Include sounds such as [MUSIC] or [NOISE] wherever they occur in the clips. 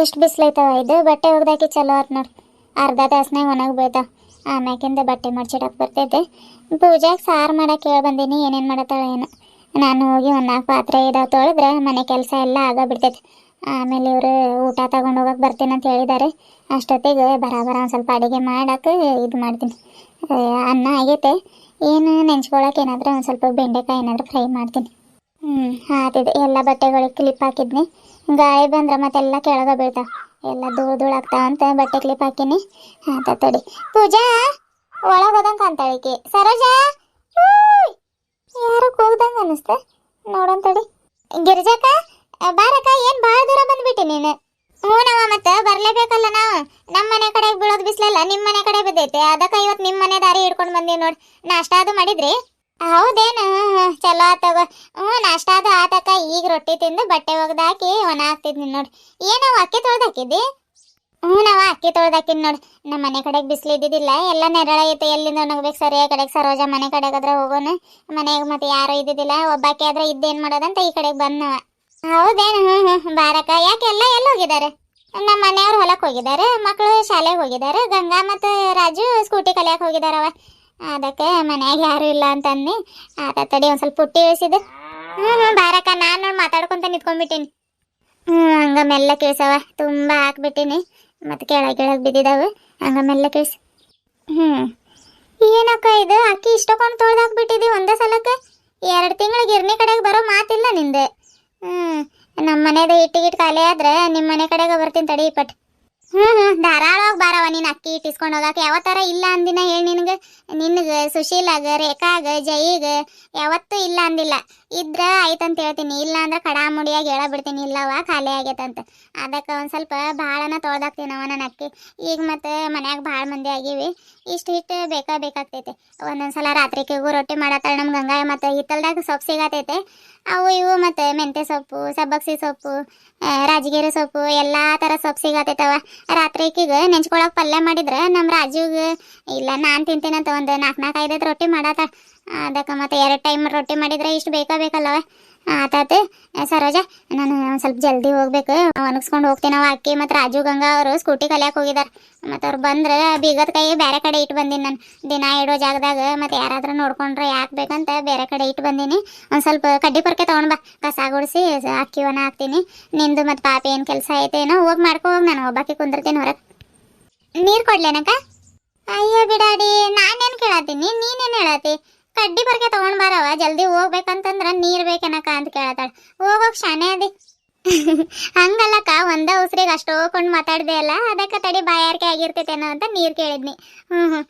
ಎಷ್ಟು ಬಿಸಿಲೈತವ ಇದು? ಬಟ್ಟೆ ಒಗ್ದಾಕಿ ಚಲೋ ಆತ್ ನೋಡಿ. ಅರ್ಧ ತಾಸ್ನಾಗ ಒಣಗಿ ಬೀಳ್ತಾವ. ಆಮ್ಯಾಕಿಂದ ಬಟ್ಟೆ ಮಡ್ಚಿಡಕ್ಕೆ ಬರ್ತೈತೆ ಪೂಜಾಗೆ ಸಾರು ಮಾಡಕ್ಕೆ ಹೇಳಿ ಬಂದೀನಿ. ಏನೇನು ಮಾಡತ್ತಾಳೆ ಏನು. ನಾನು ಹೋಗಿ ಒಂದು ಪಾತ್ರೆ ಇದಾವೆ ತೊಳೆದ್ರೆ ಮನೆ ಕೆಲಸ ಎಲ್ಲ ಆಗ ಆಮೇಲೆ ಇವರು ಊಟ ತಗೊಂಡು ಹೋಗಕ್ಕೆ ಬರ್ತೀನಿ ಅಂತ ಹೇಳಿದ್ದಾರೆ ಅಷ್ಟೊತ್ತಿಗೆ ಬರಾಬರ ಬರ ಒಂದು ಸ್ವಲ್ಪ ಅಡುಗೆ ಮಾಡಕ್ಕೆ ಇದು ಮಾಡ್ತೀನಿ. ಅನ್ನ ಆಗೈತೆ. ಏನು ನೆಂಚ್ಕೊಳಕ್ಕೆ ಏನಾದರೂ ಒಂದು ಸ್ವಲ್ಪ ಬೆಂಡೆಕಾಯಿ ಏನಾದರೂ ಫ್ರೈ ಮಾಡ್ತೀನಿ. ಹ್ಞೂ ಆತಿದೆ ಎಲ್ಲ ಬಟ್ಟೆಗಳಿಗೆ ಕ್ಲಿಪ್ ಹಾಕಿದ್ನಿ. ಗಾಯ ಬಂದ್ರೆ ಮತ್ತೆಲ್ಲ ಕೆಳಗೆ ಬೀಳ್ತಾವ. ಎಲ್ಲ ಧೂಳು ಧೂಳು ಆಗ್ತಾವ ಅಂತ ಬಟ್ಟೆ ಕ್ಲಿಪ್ ಹಾಕಿನಿ. ಆತ ತಡಿ. ಪೂಜಾ ಒಳಗೆ ಹೋದಂಗೆ ಕಾಣ್ತಾಳಿಕೆ ಸರೋಜಾ ಯಾರು ಕೂಗ್ದಂಗೆ ಅನಿಸ್ತ ನೋಡೋಣ ತಡಿ. ಗಿರಿಜಾಕ ಆ, ಬಾರಕ್ಕ ಏನು ಭಾಳ ದೂರ ಬಂದ್ಬಿಟ್ಟಿ ನೀನು? ಹ್ಞೂ ನಾವ ಮತ್ತೆ ಬರ್ಲೇಬೇಕಲ್ಲ ನಾವು. ನಮ್ಮ ಮನೆ ಕಡೆ ಬೀಳೋದು ಬಿಸ್ಲಲ್ಲ ನಿಮ್ಮ ಮನೆ ಕಡೆ ಬಿದ್ದೈತೆ. ಅದಕ್ಕೆ ಇವತ್ತು ನಿಮ್ಮ ಮನೆ ದಾರಿ ಹಿಡ್ಕೊಂಡು ಬಂದೀವಿ ನೋಡಿ. ನಾಷ್ಟ ಅದು ಮಾಡಿದ್ರಿ? ಹೌದೇನು? ಚಲೋ ಆತವ ಹ್ಞೂ, ನಾಷ್ಟ ಅದು ಆತಕ್ಕ ಈಗ ರೊಟ್ಟಿ ತಿಂದು ಬಟ್ಟೆ ಒಗ್ದು ಹಾಕಿ ಒಣ ಹಾಕ್ತಿದ್ನಿ ನೋಡಿ. ಏನವ ಅಕ್ಕಿ ತೊಳ್ದು ಹಾಕಿದ್ದಿ ಹ್ಞೂ ನಾವ ಅಕ್ಕಿ ತೊಳ್ದು ಹಾಕಿದ್ ನೋಡಿ. ನಮ್ಮ ಮನೆ ಕಡೆಗೆ ಬಿಸಿಲು ಇದ್ದಿದ್ದಿಲ್ಲ, ಎಲ್ಲ ನೆರಳ ಐತೆ ಎಲ್ಲಿಂದ ಒಣಗ್ಬೇಕು ಸರಿ ಕಡೆಗೆ ಸರೋಜ ಮನೆ ಕಡೆಗೆ ಆದ್ರೆ ಹೋಗೋಣ ಮನೆಗೆ ಮತ್ತೆ ಯಾರು ಇದ್ದಿದ್ದಿಲ್ಲ, ಒಬ್ಬಾಕಿ ಆದ್ರೆ ಇದ್ದೇನು ಮಾಡೋದಂತ ಈ ಕಡೆಗೆ ಬಂದವ. ಹೌದೇನು? ಹ್ಞೂ ಹ್ಞೂ ಬಾರಕ್ಕ, ಯಾಕೆ ಎಲ್ಲ ಎಲ್ಲಿ ಹೋಗಿದ್ದಾರೆ? ನಮ್ಮ ಮನೆಯವ್ರು ಹೊಲಕ್ಕೆ ಹೋಗಿದ್ದಾರೆ ಮಕ್ಕಳು ಶಾಲೆಗೆ ಹೋಗಿದ್ದಾರೆ, ಗಂಗಾ ಮತ್ತು ರಾಜು ಸ್ಕೂಟಿ ಕಲಿಯಕ್ಕೆ ಹೋಗಿದಾರವ ಅದಕ್ಕೆ ಮನ್ಯಾಗ ಯಾರು ಇಲ್ಲ ಅಂತ ಅನ್ನಿ ಆತ ತಡಿ ಒಂದು ಸ್ವಲ್ಪ ಪುಟ್ಟಿ ಇಳಿಸಿದ್ದು ಹ್ಞೂ ಹ್ಞೂ ಬಾರಕ್ಕ, ನಾನು ಮಾತಾಡ್ಕೊಂತ ನಿಂತ್ಕೊಂಡ್ಬಿಟ್ಟೀನಿ. ಹ್ಞೂ ಹಂಗ ಮೆಲ್ಲ ಕೇಳ್ಸವ. ತುಂಬ ಹಾಕ್ಬಿಟ್ಟಿನಿ. ಮತ್ತು ಕೆಳಗೆ ಕೆಳಗೆ ಬಿದ್ದಿದ್ದಾವೆ ಹಂಗ ಮೆಲ್ಲ ಕೇಳ್ಸ. ಹ್ಞೂ ಏನಕ್ಕ ಇದು? ಅಕ್ಕಿ ಇಷ್ಟೊಂದು ಹಾಕ್ಬಿಟ್ಟಿದಿ ಒಂದೇ ಸಲಕ್ಕೆ? ಎರಡು ತಿಂಗಳ ಗಿರಣಿ ಕಡೆಗೆ ಬರೋ ಮಾತಿಲ್ಲ ನಿಂದೆ. ಹ್ಞೂ ನಮ್ಮ ಮನೆದ ಇಟ್ಟಿಗಿಟ್ ಖಾಲಿ ಆದ್ರೆ ನಿಮ್ಮ ಮನೆ ಕಡೆಗೆ ಬರ್ತೀನಿ ತಡಿ ಪಟ್. ಹ್ಞೂ ಧಾರಾಳವಾಗಿ ಬಾರವ ನೀನು ಅಕ್ಕಿ ಇಟ್ಟಿಸ್ಕೊಂಡು ಹೋಗಕ್ಕೆ. ಯಾವ ಥರ ಇಲ್ಲ ಅಂದಿನ ಹೇಳಿ ನಿನಗೆ. ನಿನಗೆ ಸುಶೀಲಾಗ, ರೇಖಾಗ ಜೈಗ ಯಾವತ್ತೂ ಇಲ್ಲ ಅಂದಿಲ್ಲ. ಇದ್ರ ಆಯ್ತಂತ ಹೇಳ್ತೀನಿ. ಇಲ್ಲ ಅಂದ್ರೆ ಕಡಾಮುಡಿಯಾಗಿ ಹೇಳಬಿಡ್ತೀನಿ. ಇಲ್ಲವ ಖಾಲಿ ಆಗೈತಂತ. ಅದಕ್ಕೆ ಒಂದು ಸ್ವಲ್ಪ ಭಾಳನ ತೊಳ್ದಾಕ್ತೀನವ ನನ್ನ ಅಕ್ಕಿ. ಈಗ ಮತ್ತೆ ಮನ್ಯಾಗ ಭಾಳ ಮಂದಿ ಆಗಿವಿ. ಇಷ್ಟು ಹಿಟ್ಟು ಬೇಕಾ ಬೇಕಾಗ್ತೈತೆ. ಒಂದೊಂದು ಸಲ ರಾತ್ರಿಗೆಗೂ ರೊಟ್ಟಿ ಮಾಡತ್ತಾಳೆ ನಮ್ಮ ಗಂಗಾಯ ಮತ್ತು ಹಿತ್ತಲ್ದಾಗ ಸೊಪ್ಪು ಸಿಗತೈತೆ. ಅವು ಇವು ಮತ್ತು ಮೆಂತೆ ಸೊಪ್ಪು, ಸಬ್ಬಕ್ಸಿ ಸೊಪ್ಪು ರಾಜಗಿರಿ ಸೊಪ್ಪು, ಎಲ್ಲ ಥರ ಸೊಪ್ಪು ಸಿಗತೈತವ ರಾತ್ರಿಕಿಗೆ ನೆಂಚ್ಕೊಳಕ್ಕೆ ಪಲ್ಯ ಮಾಡಿದ್ರೆ ನಮ್ಮ ರಾಜುಗೆ, ಇಲ್ಲ ನಾನು ತಿಂತೀನಂತ ಒಂದು ನಾಲ್ಕು ನಾಲ್ಕು ಐದೈದು ರೊಟ್ಟಿ ಮಾಡತ್ತ ಅದಕ್ಕೆ ಮತ್ತೆ ಎರಡು ಟೈಮ್ ರೊಟ್ಟಿ ಮಾಡಿದ್ರೆ ಇಷ್ಟು ಬೇಕಾ ಬೇಕಲ್ಲವ ಆತಾತು ಸರೋಜ, ನಾನು ಸ್ವಲ್ಪ ಜಲ್ದಿ ಹೋಗ್ಬೇಕು. ಒಣಗಿಸ್ಕೊಂಡು ಹೋಗ್ತೀನಿ ಅವ ಅಕ್ಕಿ ಮತ್ತು ರಾಜು ಗಂಗಾ ಅವರು ಸ್ಕೂಟಿ ಕಲಿಯಕ್ಕೆ ಹೋಗಿದ್ದಾರೆ ಮತ್ತು ಅವ್ರು ಬಂದ್ರೆ ಬೀಗದ ಕೈ ಬೇರೆ ಕಡೆ ಇಟ್ಟು ಬಂದೀನಿ ನಾನು. ದಿನ ಇಡೋ ಜಾಗದಾಗ ಮತ್ತು ಯಾರಾದ್ರೂ ನೋಡ್ಕೊಂಡ್ರೆ ಯಾಕೆ ಬೇಕಂತ ಬೇರೆ ಕಡೆ ಇಟ್ಟು ಬಂದೀನಿ. ಒಂದು ಸ್ವಲ್ಪ ಕಡ್ಡಿ ಪೊರ್ಕೆ ತೊಗೊಂಡು ಬಾ. ಕಸ ಗುಡಿಸಿ ಅಕ್ಕಿ ಒಣ ಹಾಕ್ತೀನಿ. ನಿಂದು ಮತ್ತು ಪಾಪ ಏನು ಕೆಲಸ ಐತೇನೋ ಹೋಗಿ ಮಾಡ್ಕೊ ಹೋಗಿ ನಾನು, ಒಬ್ಬಾಕಿ ಕುಂದಿರ್ತೀನಿ ಹೊರಗೆ. ನೀರು ಕೊಡ್ಲೇನಕ್ಕ? ಅಯ್ಯೋ ಬಿಡಾಡಿ, ನಾನೇನು ಕೇಳತ್ತೀನಿ ನೀನೇನು ಹೇಳತ್ತಿ ಕಡ್ಡಿ ಬರ್ಕೆ ತಗೊಂಡ್ ಬಾರವ ಜಲ್ದಿ ಹೋಗ್ಬೇಕಂತಂದ್ರ ನೀರ್ ಬೇಕೇನಕ್ಕ ಅಂತ ಕೇಳತಾಳ. ಹೋಗೋಕ್ ಶಾನೆ ಅದಿ. [LAUGHS] ಹಂಗಲ್ಲಕ್ಕ, ಒಂದ ಉಸ್ರಿಗೆ ಅಷ್ಟು ಹೋಗ್ಕೊಂಡು ಮಾತಾಡ್ದೆ ಅಲ್ಲ, ಅದಕ್ಕೆ ತಡಿ ಬಾಯಾರಿಕೆ ಆಗಿರ್ತೈತೇನೋ ಅಂತ ನೀರ್ ಕೇಳಿದ್ನಿ. ಹ್ಞೂ ಹ್ಞೂ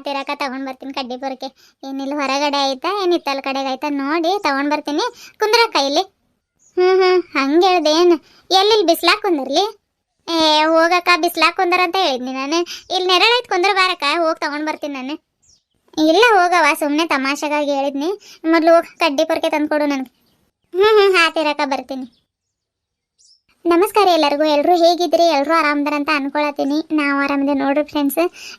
ತಿರಕ ತಗೊಂಡ್ ಬರ್ತೀನಿ ಕಡ್ಡಿ ಬರಕ್ಕೆ ಏನಿಲ್ಲ ಹೊರಗಡೆ ಆಯ್ತಾ, ಏನು ಇತ್ತಲ್ ಕಡೆಗೆ ಆಯ್ತಾ ನೋಡಿ, ತಗೊಂಡ್ ಬರ್ತೀನಿ. ಕುಂದ್ರಕ್ಕ ಇಲ್ಲಿ. ಹ್ಞೂ ಹ್ಞೂ ಹಂಗೆ ಏನು ಎಲ್ಲಿ ಬಿಸ್ಲಾಕ್ ಕುಂದಿರ್ಲಿ? ಏ, ಹೋಗಕ್ಕ ಬಿಸ್ಲಾಕ್ ಕುಂದರಂತ ಹೇಳಿದ್ನಿ ನಾನು. ಇಲ್ಲಿ ನೆರಳೈತ್ ಕುಂದ್ರ ಬಾರಕ್ಕ. ಹೋಗಿ ತಗೊಂಡ್ ಬರ್ತೀನಿ ನಾನು. ಇಲ್ಲ ಹೋಗವ ಸುಮ್ಮನೆ ತಮಾಷೆಗಾಗಿ ಹೇಳಿದ್ನಿ. ಮೊದಲು ಹೋಗಿ ಕಡ್ಡಿ ಪೊರ್ಕೆ ತಂದ್ಕೊಡು ನನಗೆ. ಹ್ಞೂ ಹ್ಞೂ ಹಾತಿರಕ್ಕ ಬರ್ತೀನಿ. ನಮಸ್ಕಾರ ಎಲ್ಲರಿಗೂ. ಎಲ್ಲರೂ ಹೇಗಿದ್ರಿ ಎಲ್ಲರೂ ಆರಾಮದಾರ ಅಂತ ಅನ್ಕೊಳತ್ತೀನಿ. ನಾವು ಆರಾಮದೆ ನೋಡ್ರಿ ಫ್ರೆಂಡ್ಸ್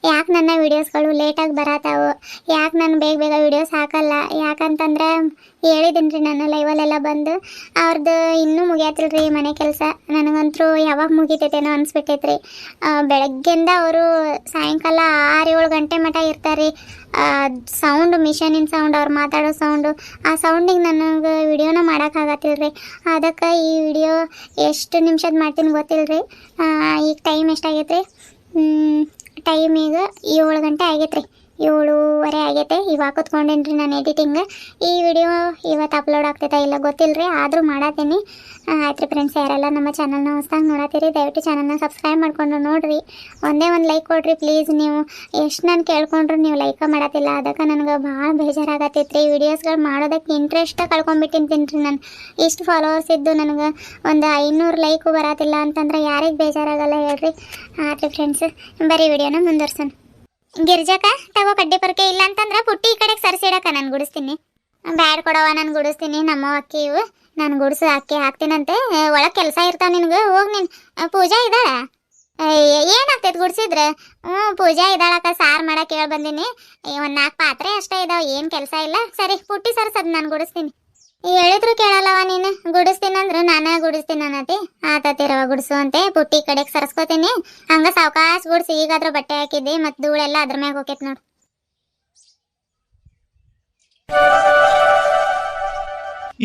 ಯಾಕೆ ನನ್ನ ವೀಡಿಯೋಸ್ಗಳು ಲೇಟಾಗಿ ಬರತ್ತಾವು ಯಾಕೆ ನಾನು ಬೇಗ ಬೇಗ ವೀಡಿಯೋಸ್ ಹಾಕಲ್ಲ? ಯಾಕಂತಂದ್ರೆ ಹೇಳಿದ್ದೀನಿ ರೀ ನಾನು ಲೈವಲ್ಲೆಲ್ಲ ಬಂದು. ಅವ್ರದ್ದು ಇನ್ನೂ ಮುಗಿಯತ್ತಿಲ್ರಿ ಮನೆ ಕೆಲಸ. ನನಗಂತರೂ ಯಾವಾಗ ಮುಗಿತೈತೇನೋ ಅನ್ಸ್ಬಿಟ್ಟೈತೆ ರೀ ಬೆಳಗ್ಗೆಯಿಂದ ಅವರು ಸಾಯಂಕಾಲ ಆರು ಏಳು ಗಂಟೆ ಮಟ ಇರ್ತಾರೆ. ಸೌಂಡ್ ಮಿಷನಿನ ಸೌಂಡ್ ಅವ್ರು ಮಾತಾಡೋ ಸೌಂಡು ಆ ಸೌಂಡಿಗೆ ನನಗೆ ವಿಡಿಯೋನ ಮಾಡೋಕ್ಕಾಗತ್ತಿಲ್ರಿ ಅದಕ್ಕೆ ಈ ವಿಡಿಯೋ ಎಷ್ಟು ನಿಮಿಷದ ಮಾಡ್ತೀನಿ ಗೊತ್ತಿಲ್ರಿ? ಆ, ಈಗ ಟೈಮ್ ಎಷ್ಟಾಗೈತೆ ಟೈಮ್ ಈಗ ಏಳು ಗಂಟೆ ಆಗೈತೆ ರೀ ಏಳುವರೆ ಆಗೈತೆ. ಇವಾಗ ಕೂತ್ಕೊಂಡೇನ್ರಿ ರೀ ನಾನು ಎಡಿಟಿಂಗ್ ಈ ವಿಡಿಯೋ ಇವತ್ತು ಅಪ್ಲೋಡ್ ಆಗ್ತೈತಾ ಇಲ್ಲ ಗೊತ್ತಿಲ್ಲರಿ ಆದರೂ ಮಾಡತ್ತೀನಿ ಆಯ್ತು ರೀ ಫ್ರೆಂಡ್ಸ್ ಯಾರೆಲ್ಲ ನಮ್ಮ ಚಾನಲ್ನ ಹೊಸ್ದಾಗಿ ನೋಡತ್ತೀರಿ ದಯವಿಟ್ಟು ಚಾನಲ್ನ ಸಬ್ಸ್ಕ್ರೈಬ್ ಮಾಡ್ಕೊಂಡು ನೋಡಿರಿ. ಒಂದೇ ಒಂದು ಲೈಕ್ ಕೊಡ್ರಿ ಪ್ಲೀಸ್ ನೀವು. ಎಷ್ಟು ನಾನು ಕೇಳ್ಕೊಂಡ್ರು ನೀವು ಲೈಕ ಮಾಡತ್ತಿಲ್ಲ ಅದಕ್ಕೆ ನನಗೆ ಭಾಳ ಬೇಜಾರಾಗತ್ತೈತ್ರಿ. ವಿಡಿಯೋಸ್ಗಳು ಮಾಡೋದಕ್ಕೆ ಇಂಟ್ರೆಸ್ಟ್ ಕಳ್ಕೊಂಡ್ಬಿಟ್ಟಿಂತೀನಿ ರೀ ನಾನು. ಇಷ್ಟು ಫಾಲೋವರ್ಸ್ ಇದ್ದು ನನಗೆ ಒಂದು ಐನೂರು ಲೈಕು ಬರತ್ತಿಲ್ಲ ಅಂತಂದ್ರೆ ಯಾರಿಗೆ ಬೇಜಾರಾಗಲ್ಲ ಹೇಳ್ರಿ. ಆಯ್ತು ಫ್ರೆಂಡ್ಸ್ ಬರೀ ವಿಡಿಯೋನ ಮುಂದುವರ್ಸೋಣ ಗಿರ್ಜಕ, ತಗೋ ಕಡ್ಡಿ ಪರ್ಕೆ ಇಲ್ಲ ಅಂತಂದ್ರೆ ಪುಟ್ಟಿ ಈ ಕಡೆಗೆ ಸರ್ಸಿಡಕ ನಾನು ಗುಡಿಸ್ತೀನಿ. ಬ್ಯಾಡ್ ಕೊಡವ ನಾನು ಗುಡಿಸ್ತೀನಿ, ನಮ್ಮ ಅಕ್ಕಿ ಇವು, ನಾನು ಗುಡಿಸು ಅಕ್ಕಿ ಹಾಕ್ತೀನಂತೆ. ಒಳಗೆ ಕೆಲಸ ಇರ್ತಾವ ನಿನಗೆ, ಹೋಗಿ ನೀನು. ಪೂಜಾ ಇದ್ದಾಳ ಏನಾಗ್ತೈತೆ ಗುಡಿಸಿದ್ರೆ? ಹ್ಞೂ, ಪೂಜಾ ಇದ್ದಾಳಕ್ಕ ಸಾರು ಮಾಡಕ್ಕೆ ಹೇಳಿ ಬಂದೀನಿ. ಒಂದು ನಾಲ್ಕು ಪಾತ್ರೆ ಅಷ್ಟೇ ಇದಾವೆ, ಏನು ಕೆಲಸ ಇಲ್ಲ. ಸರಿ, ಪುಟ್ಟಿ ಸರ್ಸದ್, ನಾನು ಗುಡಿಸ್ತೀನಿ. ಹೇಳಿದ್ರು ಕೇಳಲ್ಲವ ನೀನು. ಗುಡಿಸ್ತೀನಂದ್ರೆ ನಾನೇ ಗುಡಿಸ್ತೀನಿ ಅನ್ನತಿ. ಆತತಿರವ ಗುಡಿಸು ಅಂತೆ. ಪುಟ್ಟಿ ಕಡೆಗೆ ಸರಸ್ಕೋತೀನಿ. ಹಂಗ ಸಾವಕಾಶ ಗುಡಿಸಿ ಈಗಾದ್ರೂ ಬಟ್ಟೆ ಹಾಕಿದ್ದೆ ಮತ್ತೆ ಧೂಳೆಲ್ಲ ಅದ್ರ ಮ್ಯಾಗ ಹೋಗೈತೆ ನೋಡು.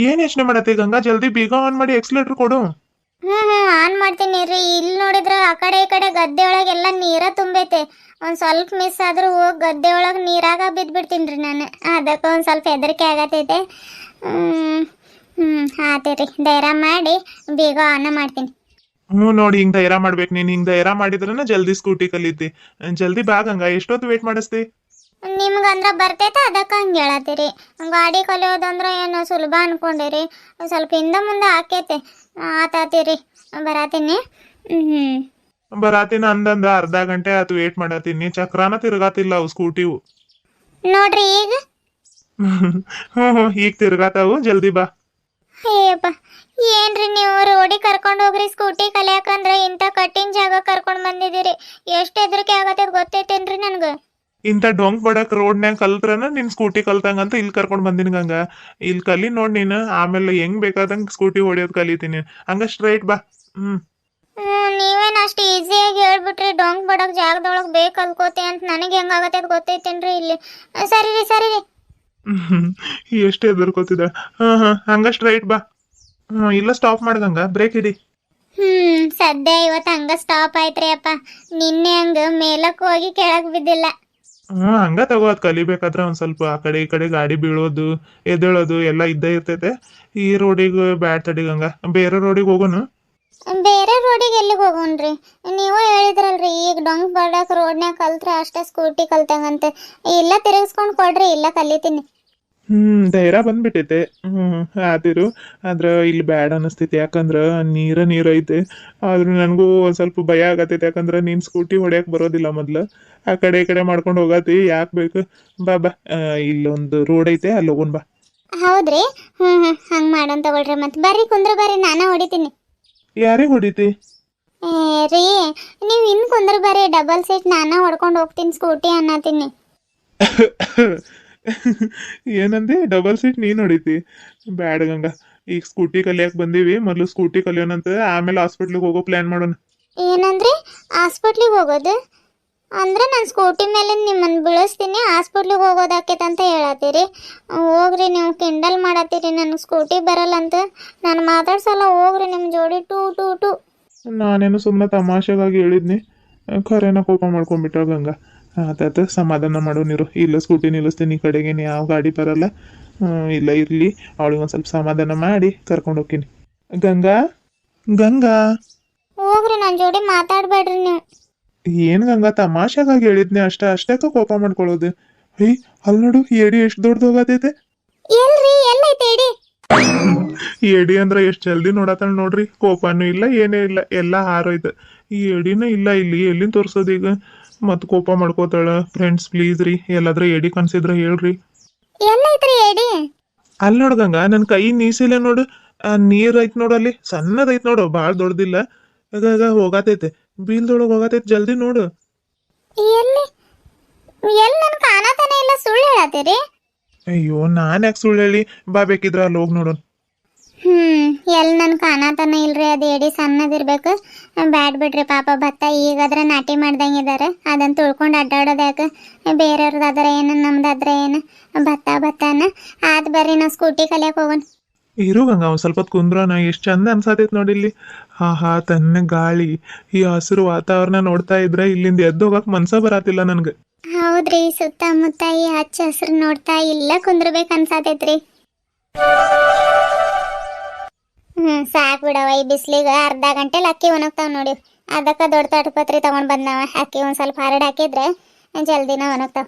ಏನ್ ಯೋಚನೆ ಮಾಡತ್ತೆ ಗಂಗಾ? ಜಲ್ದಿ ಬೀಗ ಆನ್ ಮಾಡಿ ಎಕ್ಸ್ಲೇಟರ್ ಕೊಡು. ಹ್ಮ್ ಹ್ಮ್, ಆನ್ ಮಾಡ್ತೀನಿ ರೀ. ಇಲ್ಲಿ ನೋಡಿದ್ರೆ ಆ ಕಡೆ ಈ ಕಡೆ ಗದ್ದೆ ಒಳಗೆಲ್ಲ ನೀರ ತುಂಬೈತೆ. ಒಂದ್ ಸ್ವಲ್ಪ ಮಿಸ್ ಆದ್ರೂ ಹೋಗಿ ಗದ್ದೆ ಒಳಗೆ ನೀರಾಗ ಬಿದ್ಬಿಡ್ತೀನಿ ರೀ ನಾನು. ಅದಕ್ಕೆ ಒಂದ್ ಸ್ವಲ್ಪ ಹೆದರಿಕೆ ಆಗತೈತೆ. ಹ್ಮ್ ಹ್ಮ್ ರೀ. ಧೈರ್ಯ ಮಾಡಿ ಬೇಗ ಆನ್ ಮಾಡ್ತೀನಿ. ಹ್ಞೂ ನೋಡಿ, ಹಿಂಗೆ ಧೈರ್ಯ ಮಾಡ್ಬೇಕು ನೀನು. ಹಿಂಗೆ ಧೈರ್ಯ ಮಾಡಿದ್ರನ ಜಲ್ದಿ ಸ್ಕೂಟಿ ಕಲಿತಿ. ಜಲ್ದಿ ಬಾ ಗಂಗಾ ಎಷ್ಟೊತ್ತು ವೇಟ್ ಮಾಡಿಸ್ತಿ? ನಿಮ್ಗಂದ್ರ ಬರ್ತೈತೆ ಅದಕ್ಕೆ ಹಂಗೆ ಹೇಳತ್ತೀರಿ. ಗಾಡಿ ಕಲಿಯೋದಂದ್ರೆ ಏನು ಸುಲಭ ಅನ್ಕೊಂಡಿರಿ. ಸ್ವಲ್ಪ ಹಿಂದೆ ಮುಂದೆ ಆಕೈತೆ. ಆತಾತೀರಿ. ಬರಾತೀನಿ. ಹ್ಮ್. ಬರಾತೀನಿ ಅಂದಂದ ಅರ್ಧ ಗಂಟೆ ಆತು ವೇಟ್ ಮಾಡತ್ತೀನಿ. ಚಕ್ರಾನ ತಿರ್ಗಾತಿಲ್ಲ ಅವು ಸ್ಕೂಟಿವು ನೋಡ್ರಿ ಈಗ. [LAUGHS] ಹ್ಞೂ ಹ್ಞೂ ಈಗ ತಿರ್ಗಾತಾವು. ಜಲ್ದಿ ಬಾ. ಅಯ್ಯಪ್ಪ. ಏನ್ರಿ ನೀವು ರೋಡಿಗೆ ಕರ್ಕೊಂಡು ಹೋಗ್ರಿ ಸ್ಕೂಟಿ ಕಲಿಯಾಕಂದ್ರೆ ಇಂಥ ಕಟ್ಟಿನ ಜಾಗ ಕರ್ಕೊಂಡು ಬಂದಿದ್ದೀರಿ. ಎಷ್ಟು ಹೆದರಿಕೆ ಆಗತ್ತೆ ಗೊತ್ತೈತೇನ್ರಿ ನನ್ಗೆ? ಇಂಥ ಡೊಂಕ್ ಬಡಕ್ ರೋಡ್ನ್ಯಾಗ ಕಲ್ತ್ರನ ನಿನ್ ಸ್ಕೂಟಿ ಕಲ್ತಂಗಂತ ಇಲ್ಲಿ ಕರ್ಕೊಂಡ್ ಬಂದಿನಿ ಗಂಗ. ಇಲ್ಲಿ ಕಲಿ ನೋಡ್ ನೀನು ಆಮೇಲೆ ಹೆಂಗ್ ಬೇಕಾದಂಗ ಸ್ಕೂಟಿ ಹೊಡಿಯೋದ್ ಕಲಿತೀನಿ. ಹಂಗ ಸ್ಟ್ರೈಟ್ ಬಾ. ಹ್ಮ್. ನೀವೇನ್ ಅಷ್ಟು ಈಸಿಯಾಗಿ ಹೇಳ್ಬಿಟ್ರಿ ಡೊಂಕ್ ಬಡಕ್ ಜಾಗದೊಳಗೆ ಬೇಕು ಕಲ್ಕೋತೆ ಅಂತ ನನಗೆ ಹೆಂಗಾಗತ್ತೆ ಅದು ಗೊತ್ತೈತೇನ್ರಿ ಇಲ್ಲಿ. ಸರಿ ರೀ ಸರಿ ರೀ. ಹ್ಮ್ ಎಷ್ಟು ಎದುರ್ಕೋತಿದ ಹಾ ಹಾ ಹಂಗ ಸ್ಟ್ರೈಟ್ ಬಾ. ಹ್ಮ್ ಇಲ್ಲ ಸ್ಟಾಪ್ ಮಾಡ್ದಂಗ ಬ್ರೇಕ್ ಹಿಡಿ. ಹ್ಮ್ ಸದ್ಯ ಇವತ್ತು ಹಂಗ ಸ್ಟಾಪ್ ಆಯ್ತ್ರಿ ಅಪ್ಪ. ನಿನ್ನೆ ಹಂಗ ಮೇಲಕ್ಕೆ ಹೋಗಿ ಕೆಳಗ್ ಬಿದ್ದಿಲ್ಲ. ಹ್ಮ್ ಹಂಗ ತಗೋ ಅದ್ ಕಲಿಬೇಕಾದ್ರ ಒಂದ್ ಸ್ವಲ್ಪ ಆ ಕಡೆ ಈ ಕಡೆ ಗಾಡಿ ಬೀಳೋದು ಎದ್ದೇಳೋದು ಎಲ್ಲ ಇದ್ದೇ ಇರ್ತೈತೆ. ಈ ರೋಡಿಗೆ ಬ್ಯಾಡ್ ತಡಿಗಂಗ ಬೇರೆ ರೋಡಿಗೆ ಹೋಗೋನು? ಬೇರೆ ರೋಡಿಗೆ ಎಲ್ಲಿಗೆ ಹೋಗೋಣ್ರಿ ನೀವು ಹೇಳಿದ್ರಲ್ರಿ ಈಗ ಡೊಂಗ್ ಬಡಕ್ ರೋಡ್ನ್ಯಾಗ ಕಲ್ತ್ರೆ ಅಷ್ಟೇ ಸ್ಕೂಟಿ ಕಲ್ತಂಗಂತೆ. ಇಲ್ಲ ತಿರುಗಿಸ್ಕೊಂಡು ಕೊಡ್ರಿ ಇಲ್ಲ ಕಲಿತೀನಿ. ಹ್ಮ್ ಧೈರ್ಯ ಬಂದ್ಬಿಟ್ಟೈತೆ. ಹ್ಮ್ ಆದಿರು. ಆದ್ರ ಇಲ್ಲಿ ಬ್ಯಾಡ್ ಅನಸ್ತೈತಿ. ಯಾಕಂದ್ರ ನೀರ ನೀರ ಐತೆ ಆದ್ರೂ ನನಗೂ ಒಂದ್ ಸ್ವಲ್ಪ ಭಯ ಆಗತೈತಿ. ಯಾಕಂದ್ರ ನೀನ್ ಸ್ಕೂಟಿ ಹೊಡ್ಯಾಕ್ ಬರೋದಿಲ್ಲ ಮೊದ್ಲ. ಆ ಕಡೆ ಈ ಕಡೆ ಮಾಡ್ಕೊಂಡು ಹೋಗತಿ ಯಾಕ್ ಬೇಕು? ಬಾ ಬಾ. ಇಲ್ಲೊಂದು ರೋಡ್ ಐತೆ ಅಲ್ಲಿ ಹೋಗೋಣ ಬಾ. ಹೌದ್ರಿ? ಹ್ಮ್ ಹ್ಮ್. ಹಂಗೆ ಮಾಡೋಣ ತಗೊಳ್ರಿ ಮತ್ತೆ. ಬರ್ರಿ ಕುಂದ್ರ ಬರ್ರಿ. ನಾನೇ ಹೊಡಿತೀನಿ. ಯಾರಿಗೆ ಹೊಡಿತಿ? ಏ ರೀ ನೀವು ಇನ್ನು ಕುಂದ್ರ ಬರ್ರಿ. ಡಬಲ್ ಸೀಟ್ ನಾನೇ ಹೊಡ್ಕೊಂಡು ಹೋಗ್ತೀನಿ ಸ್ಕೂಟಿ ಅನ್ನತೀನಿ. ಏನಂದೆ? ಡಬಲ್ ಸೀಟ್ ನೀನ್ ಹೊಡಿತಿ? ಬ್ಯಾಡ ಗಂಗ. ಈಗ ಸ್ಕೂಟಿ ಕಲಿಯಕ್ ಬಂದೀವಿ. ಮೊದ್ಲು ಸ್ಕೂಟಿ ಕಲಿಯೋಣಂತ. ಆಮೇಲೆ ಹಾಸ್ಪಿಟ್ಲಿಗೆ ಹೋಗೋ ಪ್ಲಾನ್ ಮಾಡೋಣ. ಏನಂದ್ರೆ? ಹಾಸ್ಪಿಟ್ಲಿಗೆ ಹೋಗೋದು? ಅಂದ್ರೆ ನಾನು ಸ್ಕೂಟಿ ಮೇಲೆ ನಿಮ್ಮನ್ನು ಬೀಳಿಸ್ತೀನಿ ಹಾಸ್ಪಿಟ್ಲಿಗೆ ಹೋಗೋದಾಕೈತೆ ಅಂತ ಹೇಳತ್ತೀರಿ. ಹೋಗ್ರಿ ನೀವು ಕಿಂಡಲ್ ಮಾಡತ್ತೀರಿ ನನಗೆ ಸ್ಕೂಟಿ ಬರಲ್ಲ ಅಂತ. ನಾನು ಮಾತಾಡ್ಸಲ್ಲ ಹೋಗ್ರಿ ನಿಮ್ಮ ಜೋಡಿ ಟೂ ಟೂ ಟೂ. ನಾನೇನು ಸುಮ್ಮನೆ ತಮಾಷೆಗಾಗಿ ಹೇಳಿದ್ನಿ. ಖರೇನ ಕೋಪ ಮಾಡ್ಕೊಂಡ್ಬಿಟ್ಟ ಗಂಗಾ. ಆತಾತ ಸಮಾಧಾನ ಮಾಡೋ ನೀರು. ಇಲ್ಲ ಸ್ಕೂಟಿ ನಿಲ್ಲಿಸ್ತೀನಿ ಈ ಕಡೆಗೆ ಯಾವ ಗಾಡಿ ಬರಲ್ಲ. ಇಲ್ಲ ಇರಲಿ. ಅವಳಿಗೆ ಒಂದು ಸ್ವಲ್ಪ ಸಮಾಧಾನ ಮಾಡಿ ಕರ್ಕೊಂಡು ಹೋಗ್ತೀನಿ. ಗಂಗಾ? ಗಂಗಾ? ಹೋಗ್ರಿ ನನ್ನ ಜೋಡಿ ಮಾತಾಡಬೇಡ್ರಿ ನೀವು. ಏನು ಗಂಗಾ ತಮಾಷೆಗಾಗಿ ಹೇಳಿದ್ನಿ ಅಷ್ಟ ಅಷ್ಟೇ ಕೋಪ ಮಾಡ್ಕೊಳ್ಳೋದು? ಏಯ್ ಅಲ್ಲಿ ನೋಡು ಎಡಿ ಎಷ್ಟು ದೊಡ್ಡದೋಗತೈತೆ ಎಲ್ರಿ ಎಲ್ಲೈತೆ ಈ ಎಡಿ ಅಂದ್ರೆ ಎಷ್ಟು ಜಲ್ದಿ ನೋಡತ್ತಾಳ ನೋಡ್ರಿ ಕೋಪನೂ ಇಲ್ಲ ಏನೇ ಇಲ್ಲ ಎಲ್ಲ ಹಾರೋಯ್ತು. ಈ ಎಡಿನ ಇಲ್ಲ ಇಲ್ಲಿ ಎಲ್ಲಿಂದ ತೋರ್ಸೋದು ಈಗ? ಮತ್ ಕೋಪ ಮಾಡ್ಕೋತಾಳ ಫ್ರೆಂಡ್ಸ್ ಪ್ಲೀಸ್ ರೀ ಎಲ್ಲಾದ್ರೂ ಎಡಿ ಕನ್ಸಿದ್ರ ಹೇಳ್ರಿ. ಎಲ್ಲೈತ್ರಿ ಎಡಿ? ಅಲ್ಲಿ ನೋಡ್ದಂಗ ನನ್ನ ಕೈ ನೀಸಿಲ್ಲ ನೋಡು ಆ ನೀರ್ ಐತ್ ನೋಡು ಅಲ್ಲಿ ಸಣ್ಣದೈತ್ ನೋಡು ಭಾಳ ದೊಡ್ಡದಿಲ್ಲ ಅದಾಗ ಹೋಗತೈತೆ. ಬೀಲ್ದೊಳಗೆ ಹೋಗತ್ತೆ ಜಲ್ದಿ ನೋಡು. ಎಲ್ಲಿ? ಎಲ್ಲಿ ನನ್ ಕಾಣತನ ಇಲ್ಲ ಸುಳ್ಳು ಹೇಳತ್ತೀರಿ? ಅಯ್ಯೋ ನಾನು ಯಾಕೆ ಸುಳ್ಳು ಹೇಳಿ? ಬಾ ಬೇಕಿದ್ರ ಅಲ್ಲಿ ಹೋಗಿ ನೋಡೋಣ ಹ್ಮ್ ಎಲ್ಲಿ ನನ್ ಕಾಣತನ ಇಲ್ರಿ ಅದು ಎಡಿ ಸಣ್ಣದಿರ್ಬೇಕು ಬ್ಯಾಡ್ ಬಿಡ್ರಿ ಪಾಪ ಭತ್ತ ಈಗಾದ್ರೆ ನಾಟಿ ಮಾಡ್ದಂಗಿದಾರೆ ಅದನ್ನ ತುಳ್ಕೊಂಡು ಅಡ್ಡಾಡೋದು ಯಾಕೆ? ಬೇರೆಯವ್ರದ್ದಾದ್ರೆ ಏನು ನಮ್ದಾದ್ರೆ ಏನು? ಭತ್ತ ಭತ್ತನ? ಆದ್ ಬರ್ರಿ ನಾವು ಸ್ಕೂಟಿ ಕಲಿಯಕ್ಕೆ ಹೋಗೋಣ. ಇರು ಗಂಗ ಒಂದ್ ಸ್ವಲ್ಪ ಹೊತ್ತು ಕುಂದ್ರೋಣ, ಎಷ್ಟು ಚಂದ ಅನ್ಸತೈತೆ ನೋಡಿ ಇಲ್ಲಿ. ಆಹಾ, ತನ್ನ ಗಾಳಿ, ಈ ಹಸಿರು ವಾತಾವರಣ ನೋಡ್ತಾ ಇದ್ರೆ ಇಲ್ಲಿಂದ ಎದ್ದು ಹೋಗಕ್ ಮನ್ಸ ಬರತಿಲ್ಲ ನನ್ಗೆ. ಹೌದ್ರಿ, ಸುತ್ತಮುತ್ತ ಈ ಹಚ್ಚ ಹಸಿರು ನೋಡ್ತಾ ಇಲ್ಲ ಕುಂದ್ರಬೇಕು ಅನ್ಸತೈತ್ರಿ. ಹ್ಮ್, ಸಾಕ್ ಬಿಡವ ಈ ಬಿಸ್ಲಿಗೆ ಅರ್ಧ ಗಂಟೆಲಿ ಅಕ್ಕಿ ಒಣಗ್ತಾವ ನೋಡಿ. ಅದಕ್ಕೆ ದೊಡ್ಡ ತಟಪತ್ರಿ ತಗೊಂಡ್ ಬಂದವ. ಅಕ್ಕಿ ಒಂದ್ ಸ್ವಲ್ಪ ಹರಡ್ ಹಾಕಿದ್ರೆ ಜಲ್ದಿನ ಒಣಗ್ತಾವ.